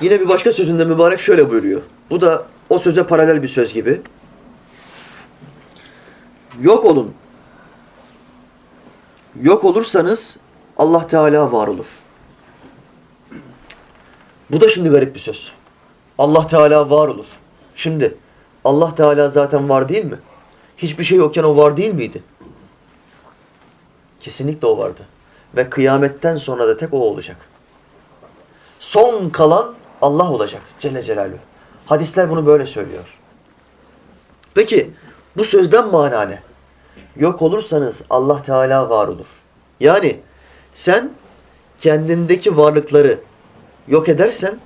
Yine bir başka sözünde mübarek şöyle buyuruyor. Bu da o söze paralel bir söz gibi. Yok olun. Yok olursanız Allah Teala var olur. Bu da şimdi garip bir söz. Allah Teala var olur. Şimdi Allah Teala zaten var değil mi? Hiçbir şey yokken o var değil miydi? Kesinlikle o vardı. Ve kıyametten sonra da tek o olacak. Son kalan Allah olacak Celle Celaluhu. Hadisler bunu böyle söylüyor. Peki bu sözden mana ne? Yok olursanız Allah Teala var olur. Yani sen kendindeki varlıkları yok edersen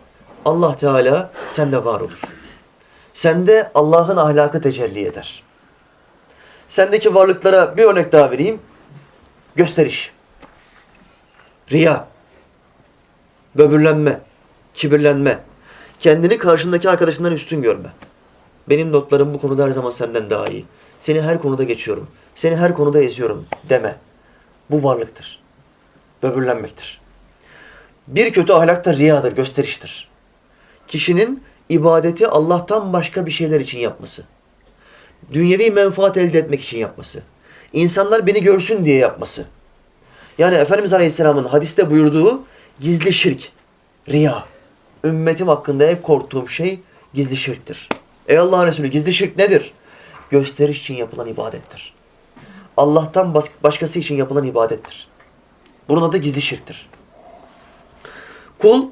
Allah Teala sende var olur. Sende Allah'ın ahlakı tecelli eder. Sendeki varlıklara bir örnek daha vereyim. Gösteriş. Riya. Böbürlenme. Kibirlenme. Kendini karşındaki arkadaşından üstün görme. Benim notlarım bu konuda her zaman senden daha iyi. Seni her konuda geçiyorum. Seni her konuda eziyorum deme. Bu varlıktır. Böbürlenmektir. Bir kötü ahlak da riyadır, gösteriştir. Kişinin ibadeti Allah'tan başka bir şeyler için yapması. Dünyevi menfaat elde etmek için yapması. İnsanlar beni görsün diye yapması. Yani Efendimiz Aleyhisselam'ın hadiste buyurduğu gizli şirk, riya. Ümmetim hakkında en korktuğum şey gizli şirktir. Ey Allah'ın Resulü gizli şirk nedir? Gösteriş için yapılan ibadettir. Allah'tan başkası için yapılan ibadettir. Bunun adı gizli şirktir. Kul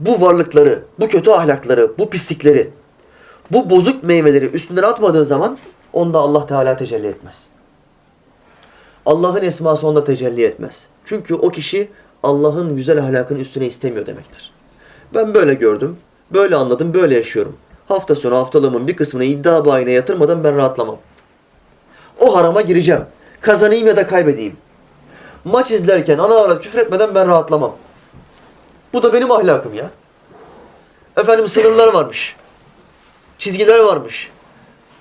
bu varlıkları, bu kötü ahlakları, bu pislikleri, bu bozuk meyveleri üstünden atmadığı zaman onda Allah Teala tecelli etmez. Allah'ın esması onda tecelli etmez. Çünkü o kişi Allah'ın güzel ahlakını üstüne istemiyor demektir. Ben böyle gördüm, böyle anladım, böyle yaşıyorum. Hafta sonu haftalığımın bir kısmını iddia bayine yatırmadan ben rahatlamam. O harama gireceğim. Kazanayım ya da kaybedeyim. Maç izlerken ana avrat küfür etmeden ben rahatlamam. Bu da benim ahlakım ya. Efendim sınırlar varmış. Çizgiler varmış.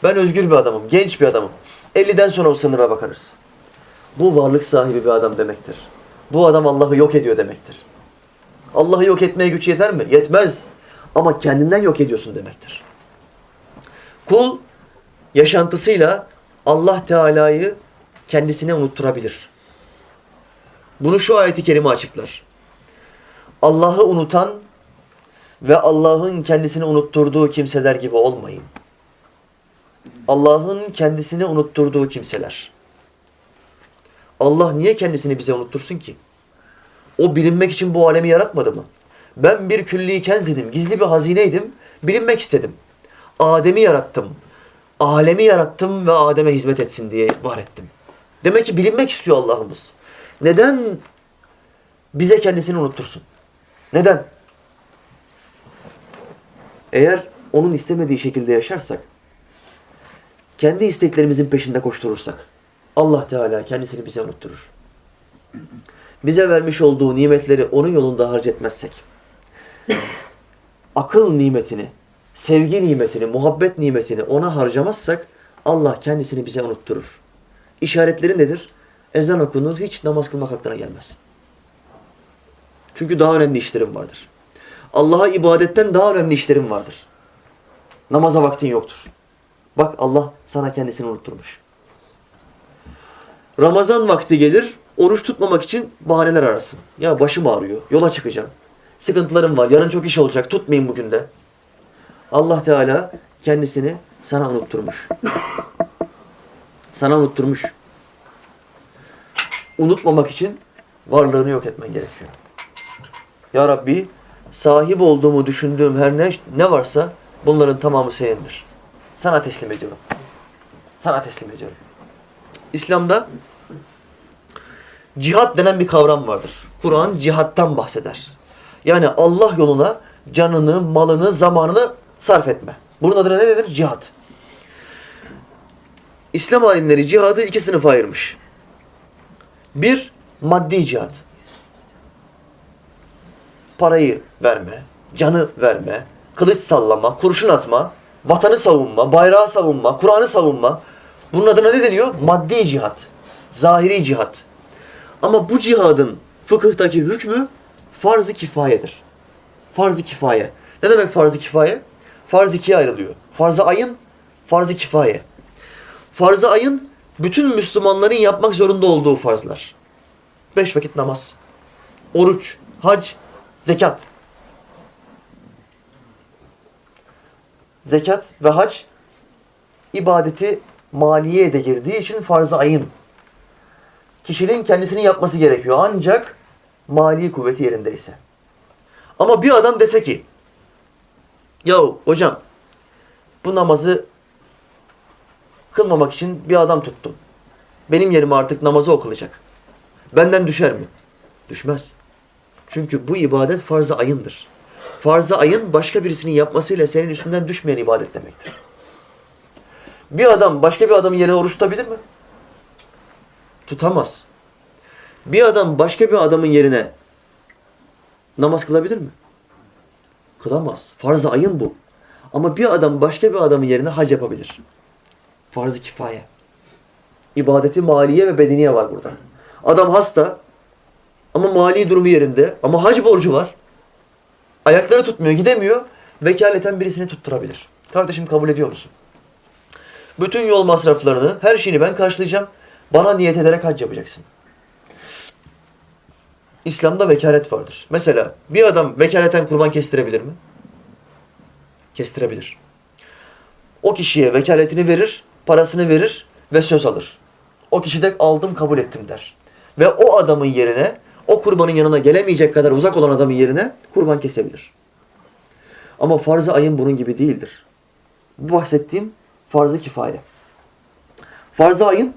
Ben özgür bir adamım, genç bir adamım. 50'den sonra o sınıra bakarız. Bu varlık sahibi bir adam demektir. Bu adam Allah'ı yok ediyor demektir. Allah'ı yok etmeye güç yeter mi? Yetmez. Ama kendinden yok ediyorsun demektir. Kul yaşantısıyla Allah Teala'yı kendisine unutturabilir. Bunu şu ayeti kerime açıklar. Allah'ı unutan ve Allah'ın kendisini unutturduğu kimseler gibi olmayın. Allah'ın kendisini unutturduğu kimseler. Allah niye kendisini bize unuttursun ki? O bilinmek için bu alemi yaratmadı mı? Ben bir külli kenzidim, gizli bir hazineydim, bilinmek istedim. Adem'i yarattım, alemi yarattım ve Adem'e hizmet etsin diye var ettim. Demek ki bilinmek istiyor Allah'ımız. Neden bize kendisini unuttursun? Neden? Eğer onun istemediği şekilde yaşarsak, kendi isteklerimizin peşinde koşturursak, Allah Teala kendisini bize unutturur. Bize vermiş olduğu nimetleri onun yolunda harcetmezsek, akıl nimetini, sevgi nimetini, muhabbet nimetini ona harcamazsak, Allah kendisini bize unutturur. İşaretleri nedir? Ezan okunur, hiç namaz kılmak aklına gelmez. Çünkü daha önemli işlerim vardır. Allah'a ibadetten daha önemli işlerim vardır. Namaza vaktin yoktur. Bak Allah sana kendisini unutturmuş. Ramazan vakti gelir, oruç tutmamak için bahaneler arasın. Ya başım ağrıyor, yola çıkacağım. Sıkıntılarım var, yarın çok iş olacak, tutmayayım bugün de. Allah Teala kendisini sana unutturmuş. Sana unutturmuş. Unutmamak için varlığını yok etmen gerekiyor. Ya Rabbi sahip olduğumu düşündüğüm her ne, ne varsa bunların tamamı senindir. Sana teslim ediyorum. Sana teslim ediyorum. İslam'da cihat denen bir kavram vardır. Kur'an cihattan bahseder. Yani Allah yoluna canını, malını, zamanını sarf etme. Bunun adına ne denir? Cihat. İslam alimleri cihadı iki sınıfa ayırmış. Bir, maddi cihat. Parayı verme, canı verme, kılıç sallama, kurşun atma, vatanı savunma, bayrağı savunma, Kur'an'ı savunma. Bunun adına ne deniyor? Maddi cihat. Zahiri cihat. Ama bu cihadın fıkıhtaki hükmü farz-ı kifayedir. Farz-ı kifaye. Ne demek farz-ı kifaye? Farz ikiye ayrılıyor. Farz-ı ayın, farz-ı kifaye. Farz-ı ayın bütün Müslümanların yapmak zorunda olduğu farzlar. Beş vakit namaz, oruç, hac, zekat. Zekat ve hac ibadeti maliyeye de girdiği için farz-ı ayın. Kişinin kendisini yapması gerekiyor ancak mali kuvveti yerindeyse. Ama bir adam dese ki Yahu hocam bu namazı kılmamak için bir adam tuttum. Benim yerime artık namazı okuyacak. Benden düşer mi? Düşmez. Çünkü bu ibadet farz-ı ayındır. Farz-ı ayın başka birisinin yapmasıyla senin üstünden düşmeyen ibadet demektir. Bir adam başka bir adamın yerine oruç tutabilir mi? Tutamaz. Bir adam başka bir adamın yerine namaz kılabilir mi? Kılamaz. Farz-ı ayın bu. Ama bir adam başka bir adamın yerine hac yapabilir. Farz-ı kifaye. İbadeti maliye ve bedeniye var burada. Adam hasta ama mali durumu yerinde ama hac borcu var. Ayakları tutmuyor, gidemiyor. Vekaleten birisini tutturabilir. Kardeşim kabul ediyor musun? Bütün yol masraflarını, her şeyini ben karşılayacağım. Bana niyet ederek hac yapacaksın. İslam'da vekalet vardır. Mesela bir adam vekaleten kurban kestirebilir mi? Kestirebilir. O kişiye vekaletini verir, parasını verir ve söz alır. O kişi de aldım kabul ettim der. Ve o adamın yerine, o kurbanın yanına gelemeyecek kadar uzak olan adamın yerine kurban kesebilir. Ama farz-ı ayın bunun gibi değildir. Bu bahsettiğim farz-ı kifaye. Farz-ı ayın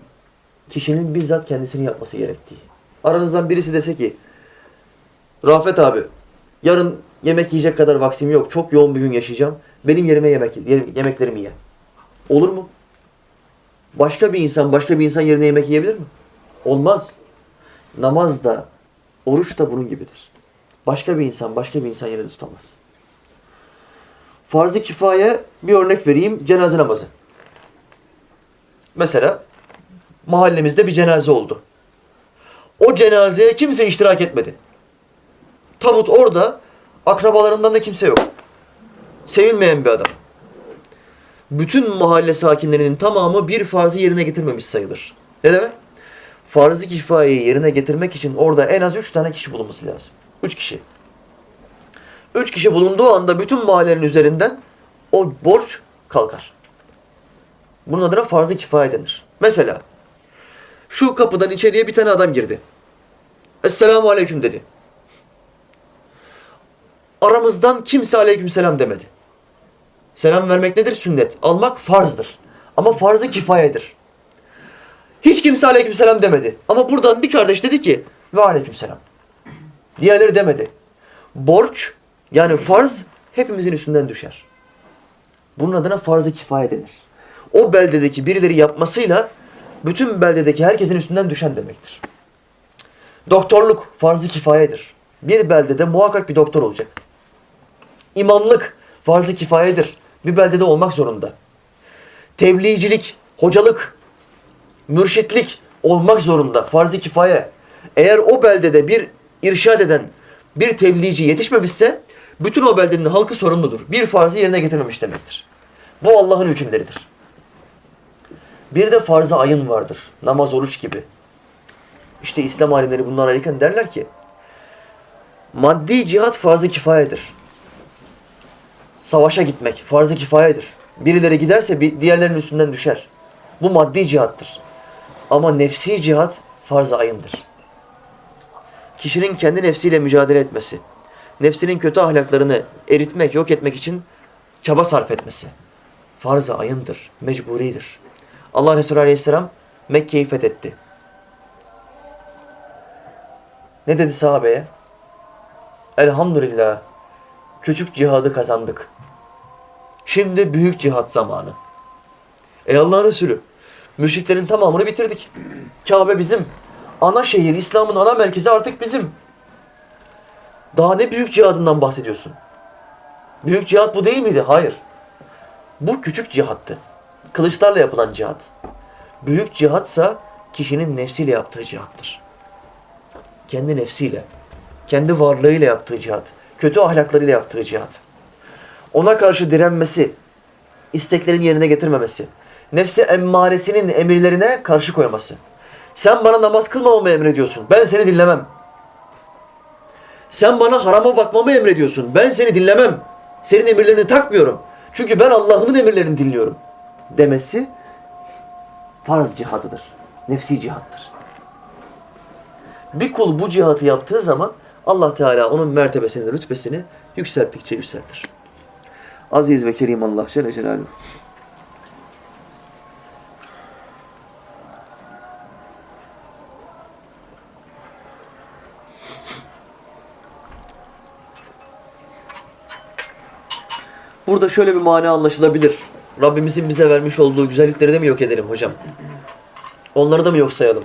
kişinin bizzat kendisini yapması gerektiği. Aranızdan birisi dese ki Rafet abi yarın yemek yiyecek kadar vaktim yok. Çok yoğun bir gün yaşayacağım. Benim yerime yemek yemeklerimi ye. Olur mu? Başka bir insan başka bir insan yerine yemek yiyebilir mi? Olmaz. Namaz da oruç da bunun gibidir. Başka bir insan başka bir insan yerine tutamaz. Farz-ı kifaye bir örnek vereyim. Cenaze namazı. Mesela mahallemizde bir cenaze oldu. O cenazeye kimse iştirak etmedi. Tabut orada. Akrabalarından da kimse yok. Sevilmeyen bir adam. Bütün mahalle sakinlerinin tamamı bir farzı yerine getirmemiş sayılır. Ne demek? Farz-ı kifayeyi yerine getirmek için orada en az üç tane kişi bulunması lazım. Üç kişi. Üç kişi bulunduğu anda bütün mahallenin üzerinden o borç kalkar. Bunun adına farz-ı kifaye denir. Mesela şu kapıdan içeriye bir tane adam girdi. Esselamu aleyküm dedi. Aramızdan kimse aleykümselam demedi. Selam vermek nedir? Sünnet. Almak farzdır. Ama farzı kifayedir. Hiç kimse aleykümselam demedi. Ama buradan bir kardeş dedi ki ve aleykümselam. Diğerleri demedi. Borç yani farz hepimizin üstünden düşer. Bunun adına farz-ı kifaye denir. O beldedeki birileri yapmasıyla bütün beldedeki herkesin üstünden düşen demektir. Doktorluk farz-ı kifayedir. Bir beldede muhakkak bir doktor olacak. İmamlık farz-ı kifayedir. Bir beldede olmak zorunda. Tebliğcilik, hocalık, mürşitlik olmak zorunda. Farz-ı kifaye. Eğer o beldede bir irşad eden bir tebliğci yetişmemişse bütün o beldenin halkı sorumludur. Bir farzı yerine getirmemiş demektir. Bu Allah'ın hükümleridir. Bir de farz-ı ayın vardır. Namaz, oruç gibi. İşte İslam alimleri bunlar alırken derler ki maddi cihat farz-ı kifayedir. Savaşa gitmek farz-ı kifayedir. Birileri giderse bir diğerlerinin üstünden düşer. Bu maddi cihattır. Ama nefsi cihat farz-ı ayındır. Kişinin kendi nefsiyle mücadele etmesi, nefsinin kötü ahlaklarını eritmek, yok etmek için çaba sarf etmesi farz-ı ayındır, mecburidir. Allah Resulü Aleyhisselam Mekke'yi fethetti. Ne dedi sahabeye? Elhamdülillah küçük cihadı kazandık. Şimdi büyük cihat zamanı. Ey Allah Resulü müşriklerin tamamını bitirdik. Kabe bizim. Ana şehir, İslam'ın ana merkezi artık bizim. Daha ne büyük cihadından bahsediyorsun? Büyük cihat bu değil miydi? Hayır. Bu küçük cihattı. Kılıçlarla yapılan cihat. Büyük cihatsa kişinin nefsiyle yaptığı cihattır. Kendi nefsiyle, kendi varlığıyla yaptığı cihat. kötü ahlaklarıyla yaptığı cihat. Ona karşı direnmesi, isteklerin yerine getirmemesi, nefsi emmaresinin emirlerine karşı koyması. Sen bana namaz kılmamamı emrediyorsun. Ben seni dinlemem. Sen bana harama bakmamı emrediyorsun. Ben seni dinlemem. Senin emirlerini takmıyorum. Çünkü ben Allah'ımın emirlerini dinliyorum. Demesi farz cihadıdır. Nefsi cihattır. Bir kul bu cihatı yaptığı zaman Allah Teala onun mertebesini, rütbesini yükselttikçe yükseltir. Aziz ve Kerim Allah Celle Celaluhu. Burada şöyle bir mana anlaşılabilir. Rabbimizin bize vermiş olduğu güzellikleri de mi yok edelim hocam? Onları da mı yok sayalım?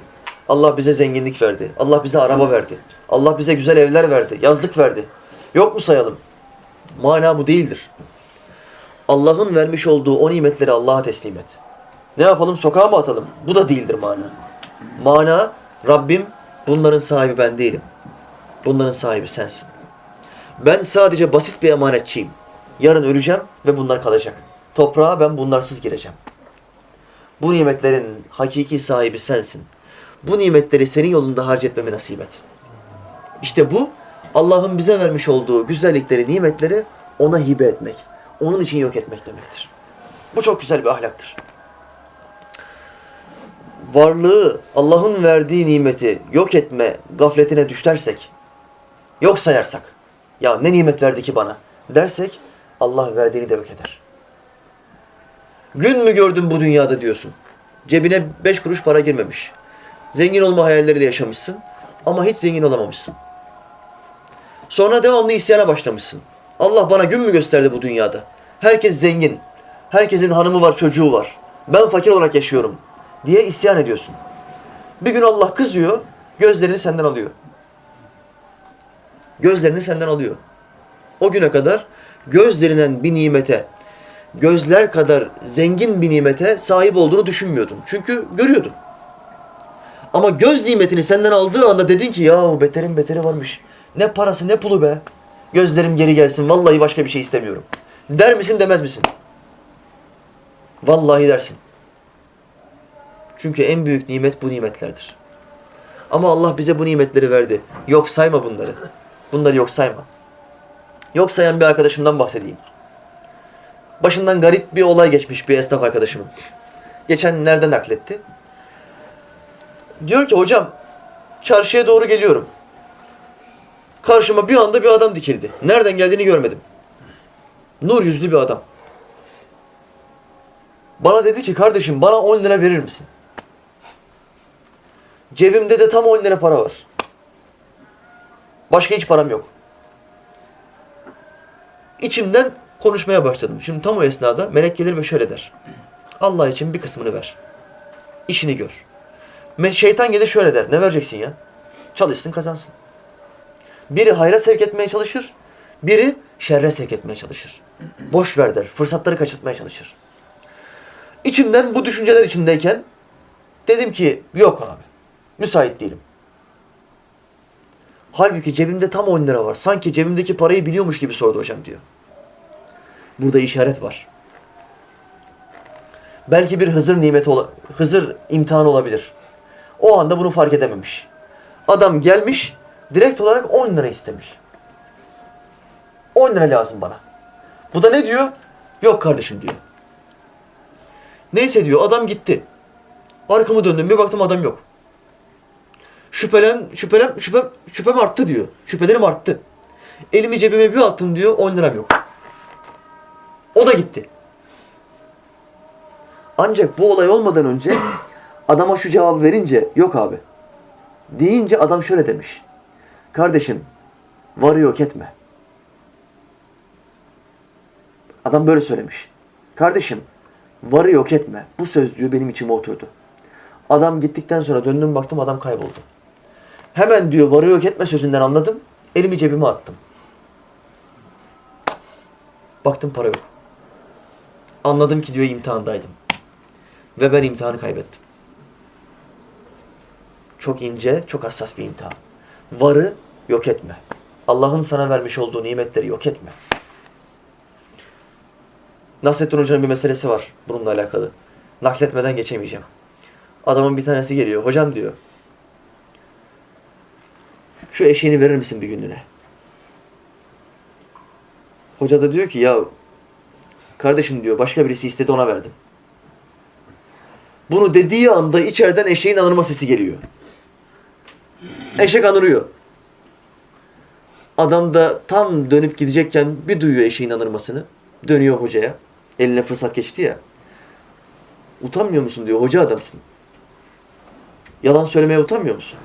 Allah bize zenginlik verdi. Allah bize araba verdi. Allah bize güzel evler verdi. Yazlık verdi. Yok mu sayalım? Mana bu değildir. Allah'ın vermiş olduğu o nimetleri Allah'a teslim et. Ne yapalım? Sokağa mı atalım? Bu da değildir mana. Mana Rabbim bunların sahibi ben değilim. Bunların sahibi sensin. Ben sadece basit bir emanetçiyim. Yarın öleceğim ve bunlar kalacak. Toprağa ben bunlarsız gireceğim. Bu nimetlerin hakiki sahibi sensin. Bu nimetleri senin yolunda harcetmemi nasip et. İşte bu Allah'ın bize vermiş olduğu güzellikleri, nimetleri ona hibe etmek. Onun için yok etmek demektir. Bu çok güzel bir ahlaktır. Varlığı, Allah'ın verdiği nimeti yok etme gafletine düşersek, yok sayarsak, ya ne nimet verdi ki bana dersek, Allah verdiğini de yok eder. Gün mü gördün bu dünyada diyorsun. Cebine beş kuruş para girmemiş. Zengin olma hayalleriyle yaşamışsın ama hiç zengin olamamışsın. Sonra devamlı isyana başlamışsın. Allah bana gün mü gösterdi bu dünyada? Herkes zengin. Herkesin hanımı var, çocuğu var. Ben fakir olarak yaşıyorum diye isyan ediyorsun. Bir gün Allah kızıyor, gözlerini senden alıyor. Gözlerini senden alıyor. O güne kadar gözlerinden bir nimete, gözler kadar zengin bir nimete sahip olduğunu düşünmüyordun. Çünkü görüyordun. Ama göz nimetini senden aldığı anda dedin ki ya beterin beteri varmış. Ne parası ne pulu be. Gözlerim geri gelsin. Vallahi başka bir şey istemiyorum. Der misin demez misin? Vallahi dersin. Çünkü en büyük nimet bu nimetlerdir. Ama Allah bize bu nimetleri verdi. Yok sayma bunları. Bunları yok sayma. Yok sayan bir arkadaşımdan bahsedeyim. Başından garip bir olay geçmiş bir esnaf arkadaşımın. Geçen nereden nakletti? Diyor ki hocam çarşıya doğru geliyorum. Karşıma bir anda bir adam dikildi. Nereden geldiğini görmedim. Nur yüzlü bir adam. Bana dedi ki kardeşim bana 10 lira verir misin? Cebimde de tam 10 lira para var. Başka hiç param yok. İçimden konuşmaya başladım. Şimdi tam o esnada melek gelir ve şöyle der. Allah için bir kısmını ver. İşini gör. Şeytan gelir şöyle der. Ne vereceksin ya? Çalışsın kazansın. Biri hayra sevk etmeye çalışır. Biri şerre sevk etmeye çalışır. Boş ver der. Fırsatları kaçırtmaya çalışır. İçimden bu düşünceler içindeyken dedim ki yok abi. Müsait değilim. Halbuki cebimde tam 10 lira var. Sanki cebimdeki parayı biliyormuş gibi sordu hocam diyor. Burada işaret var. Belki bir Hızır nimeti, ola- Hızır imtihanı olabilir. O anda bunu fark edememiş. Adam gelmiş, direkt olarak 10 lira istemiş. 10 lira lazım bana. Bu da ne diyor? Yok kardeşim diyor. Neyse diyor, adam gitti. Arkamı döndüm, bir baktım adam yok. Şüphelen, şüphelem, şüphem, şüphem arttı diyor. Şüphelerim arttı. Elimi cebime bir attım diyor, 10 liram yok. O da gitti. Ancak bu olay olmadan önce adama şu cevabı verince yok abi. Deyince adam şöyle demiş. Kardeşim varı yok etme. Adam böyle söylemiş. Kardeşim varı yok etme. Bu sözcüğü benim içime oturdu. Adam gittikten sonra döndüm baktım adam kayboldu. Hemen diyor varı yok etme sözünden anladım. Elimi cebime attım. Baktım para yok. Anladım ki diyor imtihandaydım. Ve ben imtihanı kaybettim. Çok ince, çok hassas bir imtihan. Varı yok etme. Allah'ın sana vermiş olduğu nimetleri yok etme. Nasrettin Hoca'nın bir meselesi var bununla alakalı. Nakletmeden geçemeyeceğim. Adamın bir tanesi geliyor. Hocam diyor. Şu eşeğini verir misin bir günlüğüne? Hoca da diyor ki ya kardeşim diyor başka birisi istedi ona verdim. Bunu dediği anda içeriden eşeğin anırma sesi geliyor. Eşek anırıyor. Adam da tam dönüp gidecekken bir duyuyor eşeğin anırmasını. Dönüyor hocaya. Eline fırsat geçti ya. Utanmıyor musun diyor. Hoca adamsın. Yalan söylemeye utanmıyor musun?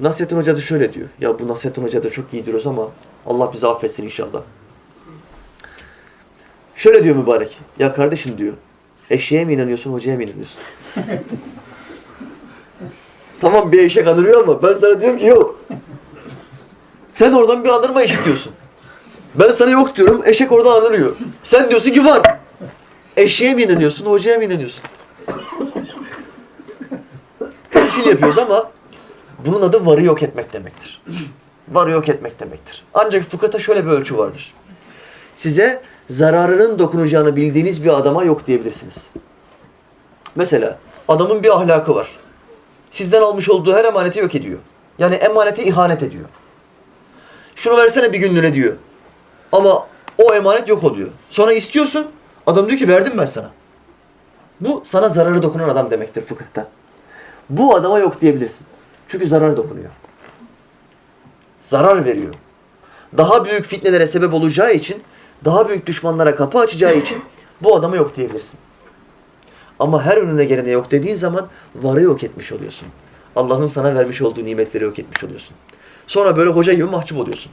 Nasrettin Hoca da şöyle diyor. Ya bu Nasrettin Hoca da çok iyi diyoruz ama Allah bizi affetsin inşallah. Şöyle diyor mübarek. Ya kardeşim diyor. Eşeğe mi inanıyorsun, hocaya mı inanıyorsun? tamam bir eşek anırıyor ama ben sana diyorum ki yok. Sen oradan bir anırma işitiyorsun. Ben sana yok diyorum, eşek orada anırıyor. Sen diyorsun ki var. Eşeğe mi inanıyorsun, hocaya mı inanıyorsun? Temsil yapıyoruz ama bunun adı varı yok etmek demektir. Varı yok etmek demektir. Ancak fıkıhta şöyle bir ölçü vardır. Size zararının dokunacağını bildiğiniz bir adama yok diyebilirsiniz. Mesela adamın bir ahlakı var. Sizden almış olduğu her emaneti yok ediyor. Yani emanete ihanet ediyor. Şunu versene bir günlüğüne diyor. Ama o emanet yok oluyor. Sonra istiyorsun. Adam diyor ki verdim ben sana. Bu sana zararı dokunan adam demektir fıkıhta. Bu adama yok diyebilirsin. Çünkü zarar dokunuyor. Zarar veriyor. Daha büyük fitnelere sebep olacağı için, daha büyük düşmanlara kapı açacağı için bu adama yok diyebilirsin. Ama her önüne gelene yok dediğin zaman varı yok etmiş oluyorsun. Allah'ın sana vermiş olduğu nimetleri yok etmiş oluyorsun. Sonra böyle hoca gibi mahcup oluyorsun.